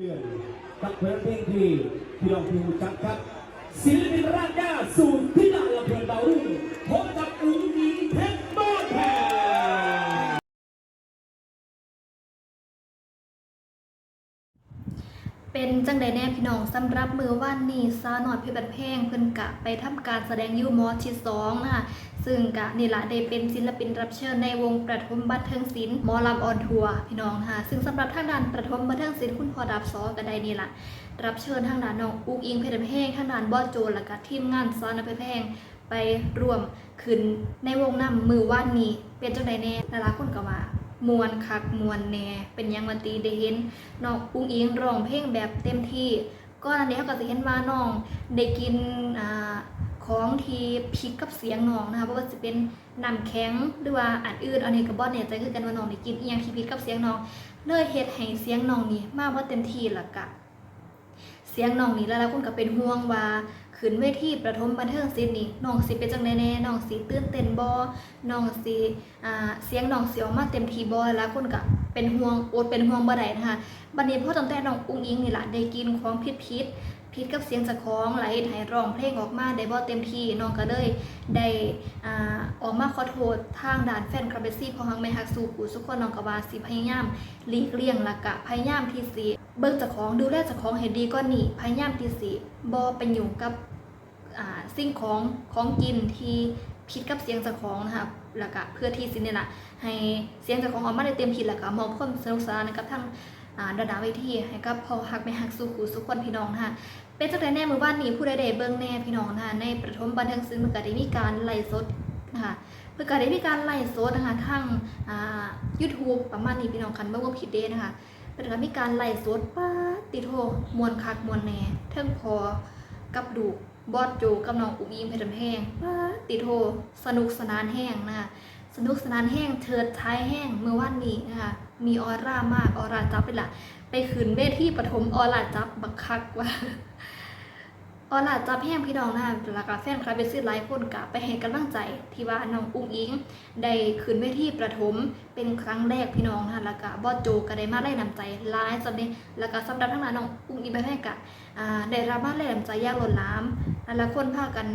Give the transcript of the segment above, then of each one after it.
เดือนกับเพลงเพลงที่พี่น้องที่รู้จักครับศิลปินร่างยาสู่ที่นาลำเพลินดาวรุ่งพบกับอุ้งอิงเพชรบ้านแพงเป็นจังใดแน่พี่น้องสำหรับมือว่านนี้ซาหน่อยเพชรบันแพงเพิ่นกะไปทำการแสดงยูมอที่สองนะคะ ซึ่งกะนี่ละได้เป็นศิลปินรับเชิญในวงประทมบันเทิงศิลป์มอลำออนทัวร์พี่น้องนะคะซึ่งสำหรับทางด้านประทมบันเทิงศิลป์คุณพอดับซอก็ได้นี่ละรับเชิญทางด้านน้องอุกอิงเพชรบันแพงทางด้านบอสโจและก็ทีมงานซาหน่อยเพชรบันแพงไปร่วมขึ้นในวงนำมือว่านนี้เป็นจังใดแน่หลายๆคนก็ว่ามวนคักมวนแน่เป็นยังวันตีได้เห็นน้องอุ้งอิงร้องเพลงแบบเต็มที่ก็อันนี้เขาก็จะเห็นว่าน้องได้กินอ่า ของที่พิกกับเสียงน้องนะคะเพราะว่าจะเป็นน้ำแข็งหรือว่าอันอื่นอันนี้กับบอสเนี่ยใจคือกันว่าน้องได้กินอีหยังที่พิกกับเสียงน้องเลยเฮ็ดให้เสียงน้องนี่มากว่าเต็มที่ละกะเสียงน้องนี่แล้วแล้วคนก็เป็นห่วงว่าขึ้นเวทีประทมบันเทิงศิลป์นี่น้องสิเป็นจังไดแน่น้องสิตื่นเต้นบ่น้องสิอ่าเสียงน้องสิออกมาเต็มทีบ่แล้วคนก็เป็นห่วงอดเป็นห่วงบ่ได้นะคะบัดนี้พอตั้งแต่น้องอุ้งอิงนี่ล่ะได้กินของพิษพิ ษพิษกับเสียงจะคล้าของไหลให้ร้องเพลงออกมาได้บ่เต็มที่น้องก็เลยได้อ่าออกมาขอโทษทางด่านแฟนคลับเบสซี่พอหังไม่ฮักสู่ผู้สุกคนน้องก็ว่าสิพยายามหลีกเลี่ยงละกะพยายามที่สิเบิ่งเจ้าของดูแลเจ้าของให้ดีก็นี่พยายามที่สิบ่ไปยุ่งกับอ่าสิ่งของของกินที่พิษกับเสียงเจ้าของนะคะล้วก็เพื่อที่สิเนี่ยล่ะให้เสียงเจ้าของออกมาได้เต็มที่ล้วก็มอบความสนุกสนานกับทั้ง ดาดาเวทีให้กับพอฮักไม่ฮักสู่ขู่สุขคนพี่น้องนะคะเป็นจังไดแน่มือบ้านนี้ผู้ใดได้เบิ่งแน่พี่น้องนะคะในประทมบันเทิงศิลป์เมื่อก็ได้มีการไลฟ์สดนะคะเมื่อก็ได้มีการไลฟ์สดนะคะทางอ่า YouTube ประมาณนี้พี่น้องคันเบิ่งว่าผิดเด้นะคะเป็นการมีการไลฟ์สดป้าติโทมวนคักมวนแน่เทิงพอกับดูบอสโจกับน้องอุ๋งอิงเพชรแห้งป้าติโทสนุกสนานแห้งนะคะสนุกสนานแห้งเชิดท้ายแห้งเมื่อวันนี้นะคะ มีออร่ามากออร่าจับเป็นละไปขืนเวทีปฐมออร่าจับบักคักว่าออร่าจับแห้งพี่น้องนะคะแล้วก็แฟนคลับเบสซี่ไลฟ์คนกะไปให้กำลังใจ ที่ว่าน้องอุ้งอิงได้ขืนเวทีประถมเป็นครั้งแรกพี่น้องนะแล้วก็บอสโจก็ได้มาได้นำใจไลฟ์สำเร็จแล้วก็สำหรับทั้งนั้นน้องอุ้งอิงไปแม่กะได้รับบ้านแรงนำใจยากล้นหลามหลายคนพากัน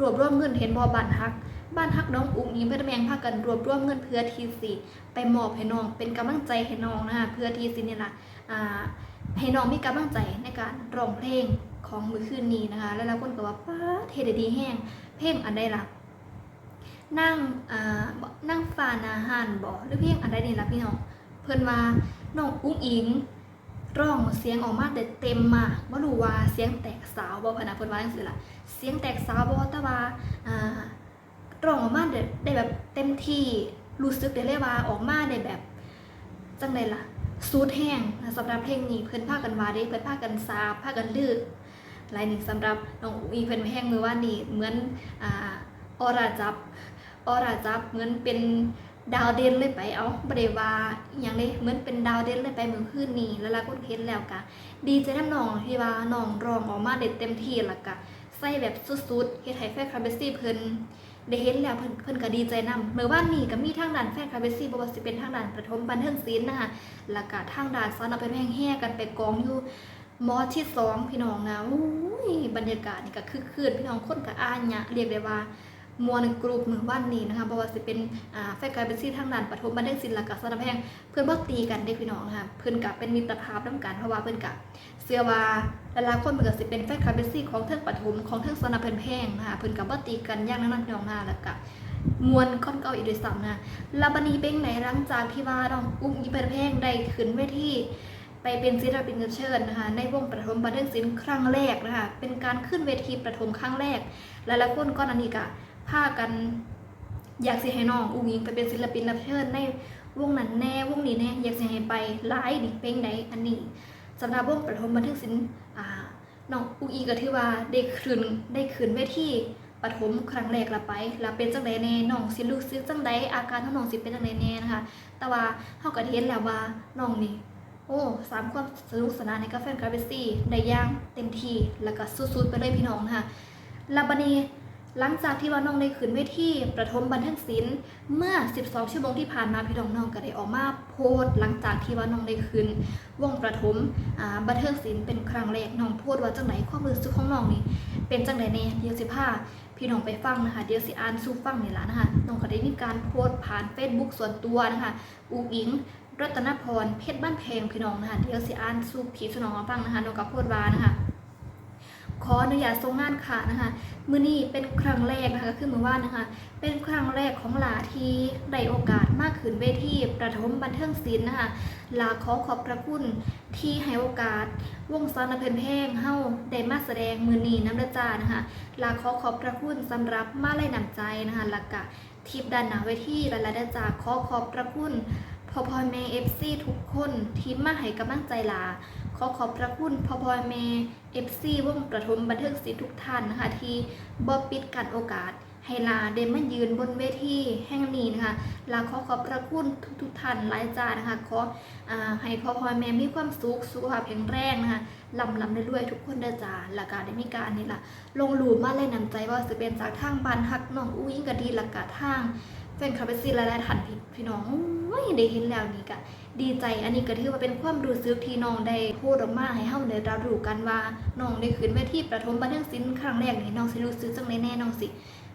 รวบรวมเงินเห็นบอบันฮัก บ้านฮักน้องอุ้งอิงเพื่อนแมงพากันรวบรวมเงินเพื่อทีสิไปมอบให้น้องเป็นกำลังใจให้น้องนะคะเพื่อทีสินี่ล่ะอ่าให้น้องมีกำลังใจในการร้องเพลงของมือคืนนี้นะคะ แล้วเราคนก็ว่าป้าเทไดดีแห้งเพลงอันใดล่ะนั่งอ่านั่งฟานาหานบ่หรือเพลงอันใดนี่ล่ะพี่น้องเพื่อนว่าน้องอุ้งอิงร้องเสียงออกมาได้เต็มมากบ่รู้ว่าเสียงแตกสาวบ่พนะเพิ่นว่าจังซี่ล่ะเสียงแตกสาวบ่แต่ว่าอ่า รองออกมาได้ได้แบบเต็มที่รู้สึกได้เลยว่าออกมาได้แบบจังไดล่ะสูดแห้งสำหรับเพลงนี้เพิ่นพากันวาเด้เพิ่นพากันซาพากันลือลายหนึ่งสำหรับน้องอีเพิ่นแห้งมือว่านี่เหมือนอ่าออราจับออราจับเหมือนเป็นดาวเด่นเลยไปเอาบ่ได้ว่าอย่างเลยเหมือนเป็นดาวเด่นเลยไปเมื่อคืนนี้แล้วละคนเห็นแล้วกะดีใจน้ำนองที่ว่าน้องรองออกมาได้เต็มที่ล้วกะใส่แบบสุดๆเฮ็ดให้แฟนคลับเบสซี่เพิ่น ได้เห็นแล้วเพิ่นเพิ่นก็ดีใจนำเมื่อวานนี้ก็มีทางด้านแฟนคาเวซี่บ่ว่าสิเป็นทางด้านประถมบันเทิงศิลป์นะคะแล้วก็ทางด้านซ้อนเอาไปแม่งแห่กันไปกองอยู่มอที่สองพี่น้องนะอุ้ยบรรยากาศนี่ก็คือคืนพี่น้องคนก็อานยะเรียกได้ว่า มวลกลุ่มมือว่านนี้นะคะบ่ว่าสิเป็นอ่าแฟนคลับเบสซี่ทางด้านประถมบันเทิงศิลป์แล้วก็สนาไปแม่งเพิ่อนบ่ตีกันเด้พี่น้องนะคะเพิ่อนก็เป็นมิตรภาพนํกันเพราะว่าเพิ่อนก็เชื่อว่าหลายๆคนเพิ่นก็สิเป็นแฟนคลับเบสซี่ของเทิงปฐมของเทิงสนาเพิ่นแพงนะคะเพิ่อนก็บ่ตีกันย่างนั้นน้องหน้าแล้วก็มวนก้อนเก่าอีกด้วยซ้ำนะล้วบัดนี้เป็นไหนหลังจากที่ว่าน้องอุ้งอีเพิ่นแพงได้ขึ้นเวทีไปเป็นศิลปินเชิญนะคะในวงประถมบันเทิงศิลป์ครั้งแรกนะคะเป็นการขึ้นเวทีประถมครั้งแรกหลายๆคนก็อันนี้ก็ พากัน อยากสิให้น้องอุ้งอิงไปเป็นศิลปินรับเชิญในวงนั้นแน่วงนี้แน่อยากสิให้ไปหลายดิเพลงใดอันนี้สำหรับวงประถมบันทึกศิลป์น้องอุอีก็ถือว่าได้คืนได้คืนเวทีปฐมครั้งแรกละไปแล้วเป็นจังไดแน่น้องสิรู้สึกจังไดอาการของน้องสิเป็นจังไดแน่นะคะ แต่ว่าเฮาก็เห็นแล้วว่าน้องนี่โอ้สามความสนุกสนานในกาแฟนกราเบซี่ได้ย่างเต็มที่แล้วก็สุดๆไปเลยพี่น้องนะคะล้วบันี หลังจากที่ว่าน้องได้ขึ้นเวทีประถมบันเทิงศิลป์เมื่อ 12 ชั่วโมงที่ผ่านมาพี่น้องน้องก็ได้ออกมาโพสต์หลังจากที่ว่าน้องได้คืนวงประถมบันเทิงศิลป์เป็นครั้งแรกน้องโพสต์ว่าจังไหนความรู้สึกของน้องนี่เป็นจังไหนแน่เดี๋ยวสิพาพี่น้องไปฟังนะคะเดี๋ยวสิอ่านสู่ฟังนี่ละนะคะน้องก็ได้มีการโพสต์ผ่าน Facebook ส่วนตัวนะคะอุกอิงรัตนพรเพชรบ้านแพงพี่น้องนะคะเดี๋ยวสิอ่านสู่พี่สนองมาฟังนะคะน้องกับโพดวานะคะ ขออนุญาตทรงงานค่ะนะคะ มือนี้เป็นครั้งแรกนะคะก็คือมือว่านนะคะ เป็นครั้งแรกของหลาที่ได้โอกาสมากขึ้นเวทีประถมบันเทิงศิลป์นะคะลาขอขอบพระคุณที่ให้โอกาส วงซอนเพลินเพลงเฮ้าได้มาแสดงมือนีน้ำดาจานะคะลาขอขอบพระคุณสำหรับมาไล่นำใจนะคะลักกะทิปด้านหนาเวทีและละดาจาขอขอบพระคุณพ่อพ่อแม่เอฟซีทุกคนที่มาให้กำลังใจลา อขอบพระคุณพ่อพ่อแม่เอฟซีวงประถมบันเทิงศิลป์ทุกท่านนะคะ ที่บ่ปิดกันโอกาสให้ลาได้มายืนบนเวทีแห่งนี้นะคะลาขอขอบพระคุณทุกๆท่านหลายจานะคะขออให้พ่อพ่อแม่มีความสุขสุขภาพแข็งแรงนะคะลำลำได้ด้วยทุกคนเด้อจ้าและกการได้มีการนี่ล่ะลงรูปมาเลยนำใจว่าจะเป็นจากทางบ้านฮักน้องอุ้ยก็ดีและกะทาง แฟนคลับเอฟซีหลายๆท่านพี่พี่น้องโอ้ยได้เห็นแล้วนี่กะดีใจอันนี้ก็ถือว่าเป็นความรู้สึกที่น้องได้พูดออกมาให้เฮาได้รับรู้กันว่าน้องได้ขึ้นเวทีประถมบันเทิงศิลป์ครั้งแรกนี่น้องสิรู้สึกจังไดแน่น้องสิ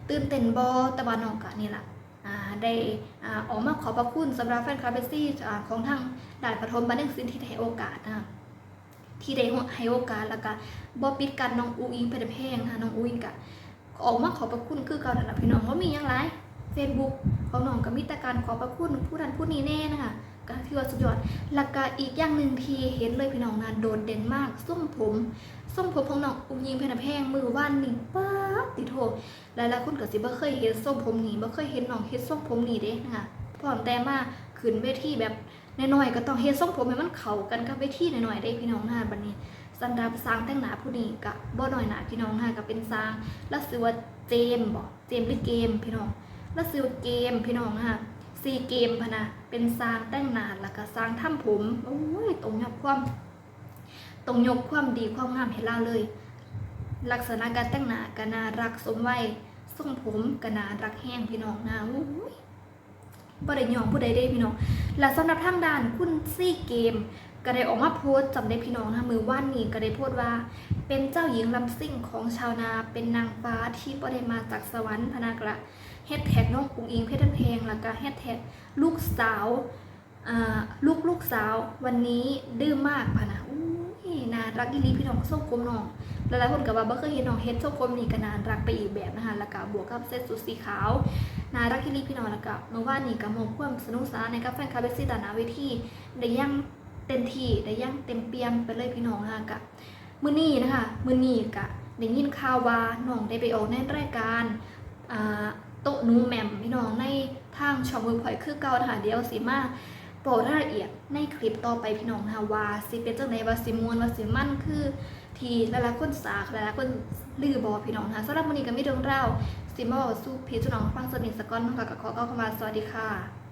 ตื่นเต้นบ่แต่ว่าน้องก็นี่ล่ะอ่าได้ออกมาขอบพระคุณสำหรับแฟนคลับเบสซี่ของทางด่านประถมบันเทิงศิลป์ที่ให้โอกาสนะที่ได้ให้โอกาสแล้วก็บ่ปิดกันน้องอูอิงไปได้แพงนะคะน้องอูอิงก็ออกมาขอบพระคุณคือเก่านั่นล่ะพี่น้องบ่มีหยังหลาย Facebook ของน้องก็มีแต่การขอบพระคุณผู้นั้นผู้นี้แน่นะคะก็ที่ว่าสุดยอดแล้วก็อีกอย่างหนึ่งที่เห็นเลยพี่น้องนะโดดเด่นมากส้มผมส้มผมของน้องอุ้งยิงเพนแพงมือว่านนี่ป๊าติโทหลายๆคนก็สิบ่เคยเห็นส้มผมนี่บ่เคยเห็นน้องเฮ็ดส้มผมนี่เด้นะคะพร้อมแต่มาขึ้นเวทีแบบน้อยๆก็ต้องเฮ็ดส้มผมให้มันเข้ากันกับเวทีหน่อยๆเด้พี่น้องนะบัดนี้สำหรับสร้างแต่งหนาผู้นี้ก็บ่น้อยหนาพี่น้องนะก็เป็นสร้างแล้วชื่อว่าเจมบ่เจมหรือเกมพี่น้อง แล้วชื่อเกมพี่น้องนะคะซีเกมพะนะเป็นสร้างแต่งหน้าแล้วก็สร้างทำผมโอ้ยตรงยกความตรงยกความดีความงามให้เราเลย ลักษณะการแต่งหน้าก็น่ารักสมวัยทรงผมก็น่ารักแห้งพี่น้องนะโอ้ยบ่ได้ยองผู้ใดได้พี่น้อง และสำหรับทางด้านคุณซีเกม ก็ได้ออกมาโพสต์จำได้พี่น้องนะมือว่านนี้ก็ได้โพสต์ว่า เป็นเจ้าหญิงลำซิ่งของชาวนาเป็นนางฟ้าที่บ่ได้มาจากสวรรค์พนากระ แฮชแท็กน้องปุงอิงเพชรเพลงแล้วก็แฮชแท็กลูกสาวลูกลูกสาววันนี้ดื้อมากพะนะอุ้ยน่ารักอีลีพี่น้องส้มกลมน้องหลายๆคนก็ว่าบ่เคยเห็นน้องเฮ็ดส้มกลมนี่ก็น่ารักไปอีกแบบนะคะแล้วก็บวกกับเส้นสุดสีขาวน่ารักอีลีพี่น้องแล้วก็เมื่อวานนี้ก็มองความสนุกสนานในกับแฟนคลับเบสซี่ตานาเวทีได้อยังเต็มที่ได้อยังเต็มเปี่ยมไปเลยพี่น้องนะคะกับมือนี้นะคะมือนี้ก็ได้ยินข่าวว่าน้องได้ไปออกในรายการอ่า ต๊ะนูแหม่มพี่น้องในทางช่องเวิร์กพอยคือเก่านะคะเดี๋ยวสิมาโปรดรายละเอียดในคลิปต่อไปพี่น้องนะคะว่าสิเป็นจังไดว่าสิมวนว่าสิมั่นคือที่หลายๆคนสากหลายๆคนลือบอพี่น้องนะคะสำหรับวันนี้ก็มีเรื่องราสิมาบอกสู้พี่จุน้องฟังสนิทสกอนนะคะก็ขอเข้ามาสวัสดีค่ะ